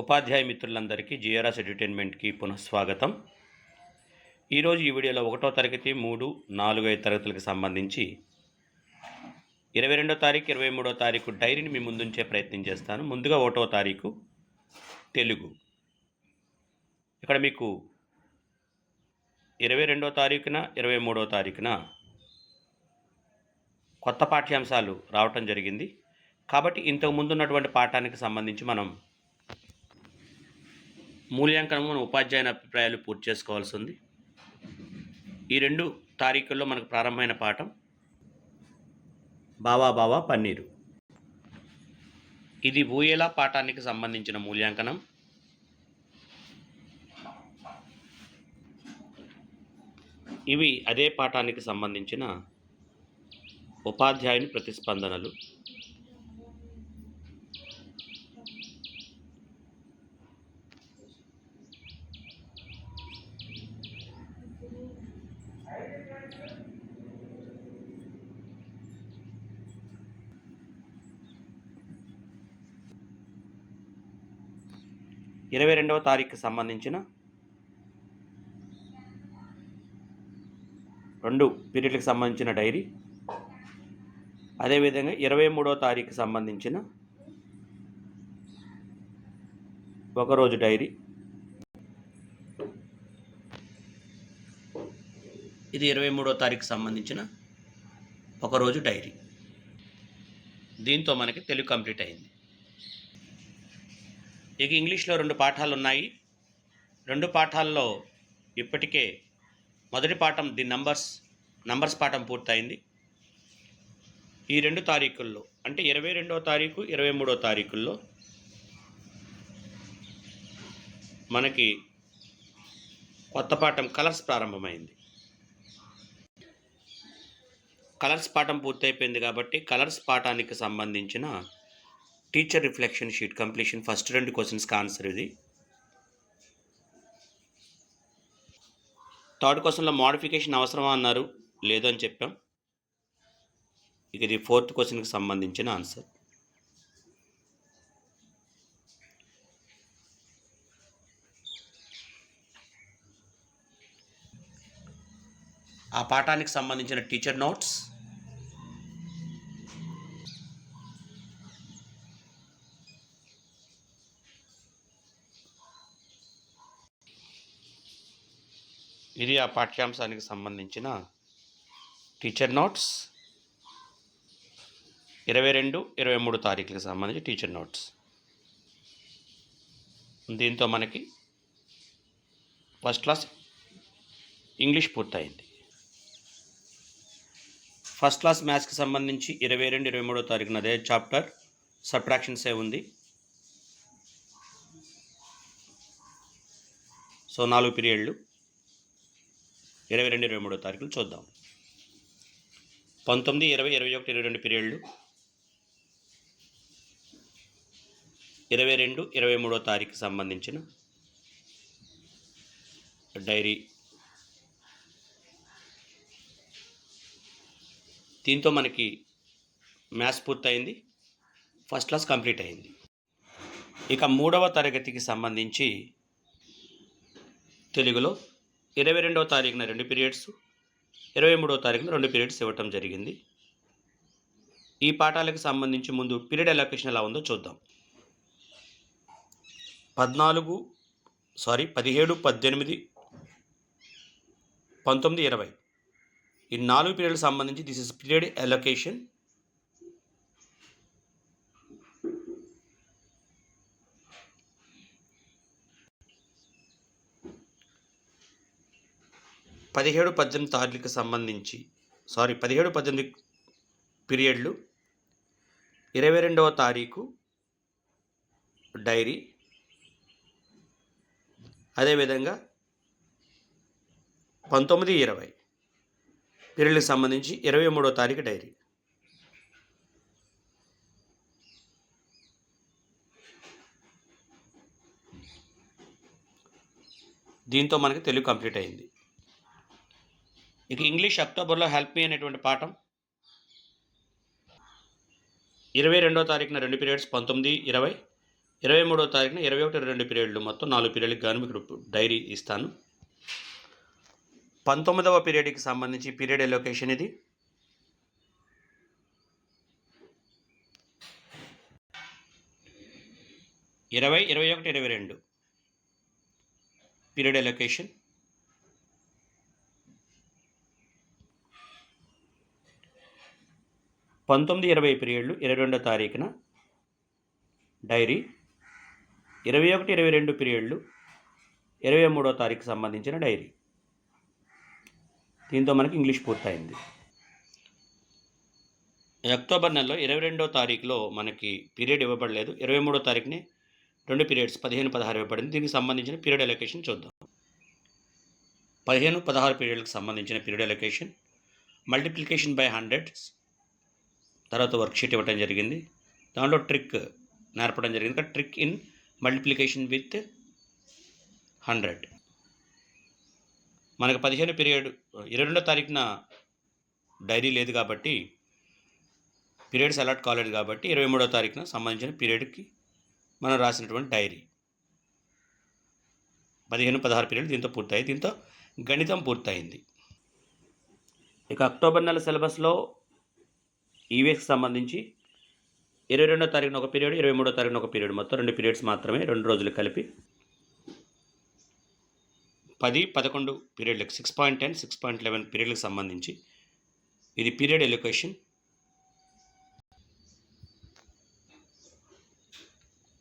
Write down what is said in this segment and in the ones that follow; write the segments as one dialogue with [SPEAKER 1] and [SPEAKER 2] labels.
[SPEAKER 1] ఉపాధ్యాయ మిత్రులందరికీ జిఆర్ఎస్ ఎంటర్టైన్మెంట్కి పునఃస్వాగతం. ఈరోజు ఈ వీడియోలో ఒకటో తరగతి మూడు నాలుగు ఐదు తరగతులకు సంబంధించి ఇరవై రెండో తారీఖు ఇరవై మూడో తారీఖు డైరీని మీ ముందుంచే ప్రయత్నం చేస్తాను. ముందుగా ఒకటో తారీఖు తెలుగు. ఇక్కడ మీకు ఇరవై రెండో తారీఖున ఇరవై మూడో తారీఖున కొత్త పాఠ్యాంశాలు రావటం జరిగింది. కాబట్టి ఇంతకు ముందున్నటువంటి పాఠానికి సంబంధించి మనం మూల్యాంకనం మన ఉపాధ్యాయుని అభిప్రాయాలు పూర్తి చేసుకోవాల్సి ఉంది. ఈ రెండు తారీఖుల్లో మనకు ప్రారంభమైన పాఠం బావా బావా పన్నీరు. ఇది ఊయేలా పాఠానికి సంబంధించిన మూల్యాంకనం. ఇవి అదే పాఠానికి సంబంధించిన ఉపాధ్యాయుని ప్రతిస్పందనలు. ఇరవై రెండవ తారీఖుకి సంబంధించిన రెండు పీరియడ్లకు సంబంధించిన డైరీ. అదేవిధంగా ఇరవై మూడవ తారీఖుకి సంబంధించిన ఒకరోజు డైరీ. ఇది ఇరవై మూడో తారీఖు సంబంధించిన ఒకరోజు డైరీ. దీంతో మనకి తెలుగు కంప్లీట్ అయింది. ఇక ఇంగ్లీష్లో రెండు పాఠాలు ఉన్నాయి. రెండు పాఠాల్లో ఇప్పటికే మొదటి పాఠం ది నంబర్స్ నంబర్స్ పాఠం పూర్తయింది. ఈ రెండు తారీఖుల్లో అంటే ఇరవై రెండవ తారీఖు ఇరవై మూడో తారీఖుల్లో మనకి కొత్త పాఠం కలర్స్ ప్రారంభమైంది. కలర్స్ పాఠం పూర్తయిపోయింది కాబట్టి కలర్స్ పాఠానికి సంబంధించిన teacher reflection sheet completion first రెండు క్వశ్చన్స్కి ఆన్సర్ ఇది. థర్డ్ క్వశ్చన్లో మోడిఫికేషన్ అవసరమా అన్నారు? లేదని చెప్పాం. ఇక ఇది ఫోర్త్ క్వశ్చన్కి సంబంధించిన ఆన్సర్ ఆ పాఠానికి సంబంధించిన టీచర్ నోట్స్. ఇది ఆ పాఠ్యాంశానికి సంబంధించిన టీచర్ నోట్స్. ఇరవై రెండు ఇరవై మూడు తారీఖులకు సంబంధించి టీచర్ నోట్స్. దీంతో మనకి ఫస్ట్ క్లాస్ ఇంగ్లీష్ పూర్తయింది. ఫస్ట్ క్లాస్ మ్యాథ్స్కి సంబంధించి ఇరవై రెండు ఇరవై మూడో తారీఖున అదే చాప్టర్ సబ్ట్రాక్షన్సే ఉంది. సో నాలుగు పీరియడ్లు. ఇరవై రెండు ఇరవై మూడో తారీఖులు చూద్దాం. పంతొమ్మిది ఇరవై ఇరవై ఒకటి ఇరవై రెండు పీరియడ్లు. ఇరవై రెండు ఇరవై మూడో తారీఖుకి సంబంధించిన డైరీ దీంతో మనకి మ్యాథ్స్ పూర్తయింది ఫస్ట్ క్లాస్ కంప్లీట్ అయింది. ఇక మూడవ తరగతికి సంబంధించి తెలుగులో ఇరవై రెండవ తారీఖున రెండు పీరియడ్స్ ఇరవై మూడవ తారీఖున రెండు పీరియడ్స్ ఇవ్వటం జరిగింది. ఈ పాఠాలకు సంబంధించి ముందు పీరియడ్ అలొకేషన్ ఎలా ఉందో చూద్దాం. పద్నాలుగు సారీ పదిహేడు పద్దెనిమిది పంతొమ్మిది ఇరవై. ఈ నాలుగు పీరియడ్లకు సంబంధించి దిస్ ఇస్ పీరియడ్ అలొకేషన్ పదిహేడు పద్దెనిమిది తారీఖులకు సంబంధించి సారీ పదిహేడు పద్దెనిమిది పీరియడ్లు ఇరవై రెండవ తారీఖు డైరీ. అదేవిధంగా పంతొమ్మిది ఇరవై. పీరియడ్లకు సంబంధించి ఇరవై మూడో తారీఖు డైరీ. దీంతో మనకి తెలుగు కంప్లీట్ అయింది. ఇక ఇంగ్లీష్ అక్టోబర్లో హెల్ప్ మీ అనేటువంటి పాఠం. ఇరవై రెండో తారీఖున రెండు పీరియడ్స్ పంతొమ్మిది ఇరవై. ఇరవై మూడో తారీఖున ఇరవై ఒకటి రెండు పీరియడ్లు మొత్తం నాలుగు పీరియడ్కి గాను మీకు డైరీ ఇస్తాను. పంతొమ్మిదవ పీరియడ్కి సంబంధించి పీరియడ్ ఎలొకేషన్ ఇది? ఇరవై ఇరవై ఒకటి ఇరవై రెండు. పీరియడ్ ఎలొకేషన్ పంతొమ్మిది ఇరవై పీరియడ్లు ఇరవై రెండో తారీఖున. డైరీ. ఇరవై ఒకటి ఇరవై రెండు పీరియడ్లు ఇరవై మూడో తారీఖు సంబంధించిన డైరీ. దీంతో మనకి ఇంగ్లీష్ పూర్తయింది. అక్టోబర్ నెలలో ఇరవై రెండో తారీఖులో మనకి పీరియడ్ ఇవ్వబడలేదు. ఇరవై మూడో తారీఖునే రెండు పీరియడ్స్ పదిహేను పదహారు ఇవ్వబడింది. దీనికి సంబంధించిన పీరియడ్ ఎలొకేషన్ చూద్దాం. పదిహేను పదహారు పీరియడ్లకు సంబంధించిన period allocation multiplication by hundred తర్వాత వర్క్షీట్ ఇవ్వడం జరిగింది. దాంట్లో ట్రిక్ నేర్పడం జరిగింది. Trick in multiplication with hundred మనకు పదిహేను పీరియడ్ ఇరవై రెండో తారీఖున డైరీ లేదు కాబట్టి పీరియడ్స్ అలాట్ కాలేదు కాబట్టి ఇరవై మూడో తారీఖున సంబంధించిన పీరియడ్కి మనం రాసినటువంటి డైరీ పదిహేను పదహారు పీరియడ్ దీంతో పూర్తయి దీంతో గణితం పూర్తయింది. ఇక అక్టోబర్ నెల సిలబస్లో ఈవీఎస్కి సంబంధించి ఇరవై రెండో తారీఖున ఒక పీరియడ్ ఇరవై మూడో తారీఖున ఒక పీరియడ్ మొత్తం రెండు పీరియడ్స్ మాత్రమే రెండు రోజులు కలిపి పది పదకొండు పీరియడ్లకు six point ten six point eleven పీరియడ్లకు సంబంధించి ఇది పీరియడ్ ఎలొకేషన్.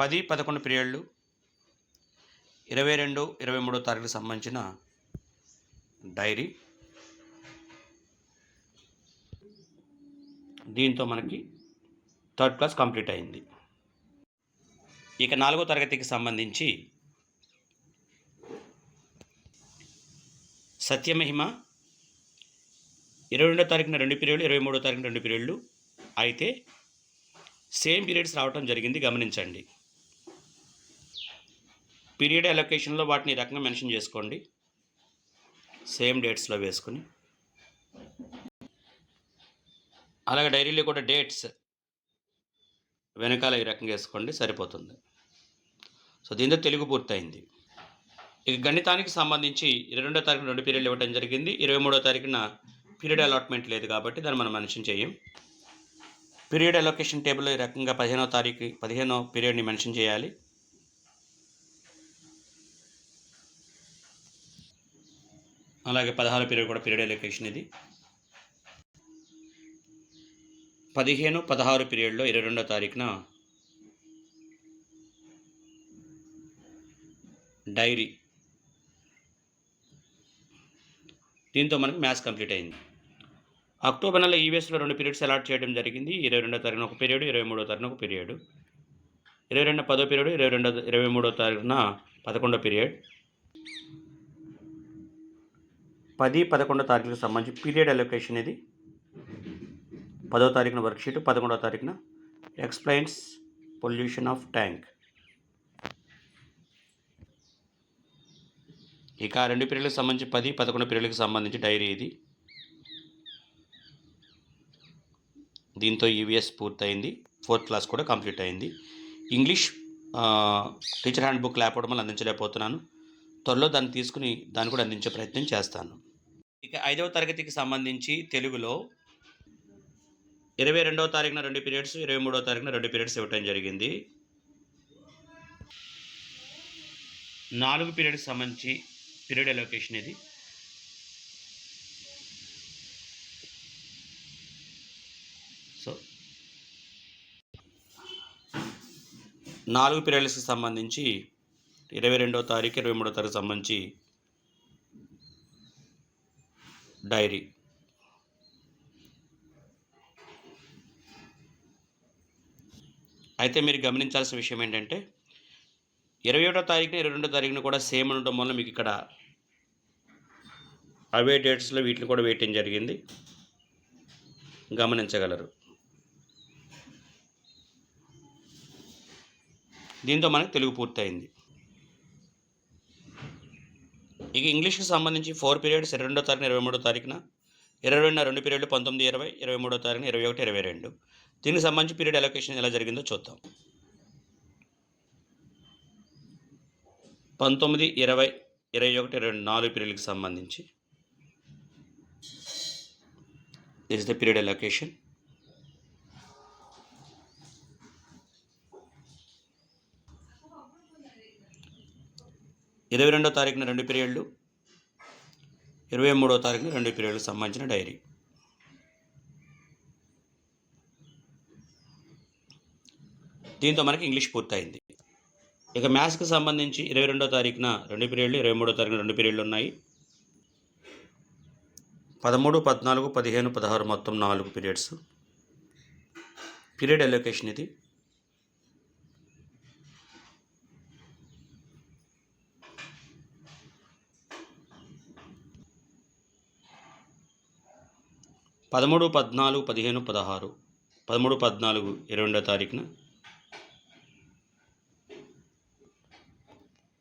[SPEAKER 1] పది పదకొండు పీరియడ్లు ఇరవై రెండు ఇరవై మూడో తారీఖులకు సంబంధించిన డైరీ. దీంతో మనకి థర్డ్ క్లాస్ కంప్లీట్ అయింది. ఇక నాలుగో తరగతికి సంబంధించి సత్యమహిమ ఇరవై రెండో తారీఖున రెండు పీరియడ్లు ఇరవై మూడో తారీఖున రెండు పీరియడ్లు. అయితే సేమ్ పీరియడ్స్ రావటం జరిగింది గమనించండి. పీరియడ్ అలొకేషన్లో వాటిని రకంగా మెన్షన్ చేసుకోండి. సేమ్ డేట్స్లో వేసుకొని. అలాగే డైరీలో కూడా డేట్స్ వెనకాల ఈ రకంగా వేసుకోండి సరిపోతుంది. సో దీంతో తెలుగు పూర్తయింది. ఇక గణితానికి సంబంధించి ఇరవై రెండో తారీఖున రెండు పీరియడ్లు ఇవ్వడం జరిగింది. ఇరవై మూడో తారీఖున పీరియడ్ అలాట్మెంట్ లేదు కాబట్టి దాన్ని మనం మెన్షన్ చేయం. పీరియడ్ అలొకేషన్ టేబుల్లో ఈ రకంగా పదిహేనో తారీఖు పదిహేనో పీరియడ్ని మెన్షన్ చేయాలి. అలాగే పదహారు పీరియడ్ కూడా పీరియడ్ అలొకేషన్ ఇది. పదిహేను పదహారు పీరియడ్లో ఇరవై రెండో తారీఖున డైరీ దీంతో మనకి మ్యాథ్స్ కంప్లీట్ అయింది. అక్టోబర్ నెల ఈవీఎస్లో రెండు పీరియడ్స్ అలాట్ చేయడం జరిగింది. ఇరవై రెండో తారీఖున ఒక పీరియడ్ ఇరవై మూడో తారీఖున ఒక పీరియడ్. ఇరవై రెండు పదో పీరియడ్ ఇరవై రెండో ఇరవై మూడో తారీఖున పదకొండో పీరియడ్. పది పదకొండో తారీఖులకు సంబంధించి పీరియడ్ అలొకేషన్ ఇది పదో తారీఖున వర్క్షీట్ పదకొండో తారీఖున ఎక్స్ప్లెయిన్స్ పొల్యూషన్ ఆఫ్ ట్యాంక్ ఇక ఆ రెండు పీరియడ్లకు సంబంధించి పది పదకొండు పీరియడ్లకు సంబంధించి డైరీ ఇది. దీంతో ఈవీఎస్ పూర్తయింది. ఫోర్త్ క్లాస్ కూడా కంప్లీట్ అయింది. ఇంగ్లీష్ టీచర్ హ్యాండ్ బుక్ లేకపోవడం వల్ల అందించలేకపోతున్నాను. త్వరలో దాన్ని తీసుకుని దాన్ని కూడా అందించే ప్రయత్నం చేస్తాను. ఇక ఐదవ తరగతికి సంబంధించి తెలుగులో ఇరవై రెండవ తారీఖున రెండు పీరియడ్స్ ఇరవై మూడవ తారీఖున రెండు పీరియడ్స్ ఇవ్వటం జరిగింది. నాలుగు పీరియడ్కి సంబంధించి పీరియడ్ అలొకేషన్ ఇది. సో నాలుగు పీరియడ్స్కి సంబంధించి ఇరవై రెండవ తారీఖు ఇరవై మూడవ తారీఖు సంబంధించి డైరీ అయితే మీరు గమనించాల్సిన విషయం ఏంటంటే ఇరవై ఒకటో తారీఖున ఇరవై రెండో తారీఖున కూడా సేమ్ ఉండటం వల్ల మీకు ఇక్కడ అవే డేట్స్లో వీటిని కూడా వేయటం జరిగింది. గమనించగలరు. దీంతో మనకు తెలుగు పూర్తయింది. ఇక ఇంగ్లీష్కి సంబంధించి ఫోర్ పీరియడ్స్ ఇరవై రెండో తారీఖున ఇరవై మూడో తారీఖున ఇరవై రెండు రెండు పీరియడ్లు పంతొమ్మిది ఇరవై ఇరవై మూడో తారీఖున ఇరవై ఒకటి ఇరవై రెండు. దీనికి సంబంధించి పీరియడ్ అలొకేషన్ ఎలా జరిగిందో చూద్దాం. పంతొమ్మిది ఇరవై ఇరవై ఒకటి ఇరవై నాలుగు పీరియడ్కి సంబంధించి. దిస్ ద పీరియడ్ లొకేషన్ ఇరవై రెండో తారీఖున రెండు పీరియడ్లు ఇరవై మూడో తారీఖున రెండు పీరియడ్లకు సంబంధించిన డైరీ. దీంతో మనకి ఇంగ్లీష్ పూర్తయింది. ఇక మ్యాథ్స్కి సంబంధించి ఇరవై రెండో తారీఖున రెండు పీరియడ్లు ఇరవై మూడో తారీఖున రెండు పీరియడ్లు ఉన్నాయి. పదమూడు పద్నాలుగు పదిహేను పదహారు మొత్తం నాలుగు పీరియడ్స్. పీరియడ్ అలొకేషన్ ఇది. పదమూడు పద్నాలుగు పదిహేను పదహారు. పదమూడు పద్నాలుగు ఇరవై రెండో తారీఖున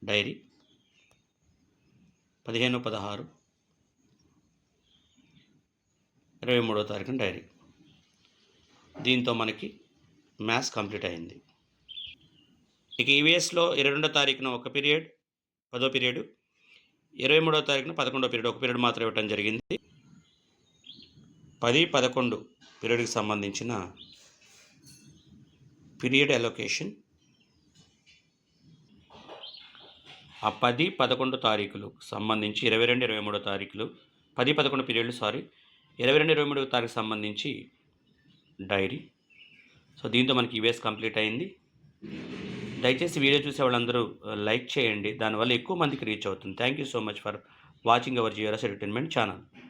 [SPEAKER 1] డైరీ. పదిహేను పదహారు. ఇరవై మూడో తారీఖున డైరీ. దీంతో మనకి మ్యాథ్స్ కంప్లీట్ అయింది. ఇక ఈవీఎస్లో ఇరవై రెండో తారీఖున ఒక పీరియడ్ పదో పీరియడ్. ఇరవై మూడో తారీఖున పదకొండో పీరియడ్ ఒక పీరియడ్ మాత్రం ఇవ్వటం జరిగింది. పది పదకొండు పీరియడ్కి సంబంధించిన పీరియడ్ అలొకేషన్ ఆ పది పదకొండు తారీఖులు సంబంధించి ఇరవై రెండు ఇరవై మూడో తారీఖులు. పది పదకొండు పీరియడ్లు సారీ. ఇరవై రెండు ఇరవై మూడో తారీఖు సంబంధించి డైరీ. సో దీంతో మనకి ఈవేస్ కంప్లీట్ అయింది. దయచేసి వీడియో చూసే వాళ్ళందరూ లైక్ చేయండి. దానివల్ల ఎక్కువ మందికి రీచ్ అవుతుంది. Thank you so much for watching our జియోరస్ entertainment channel.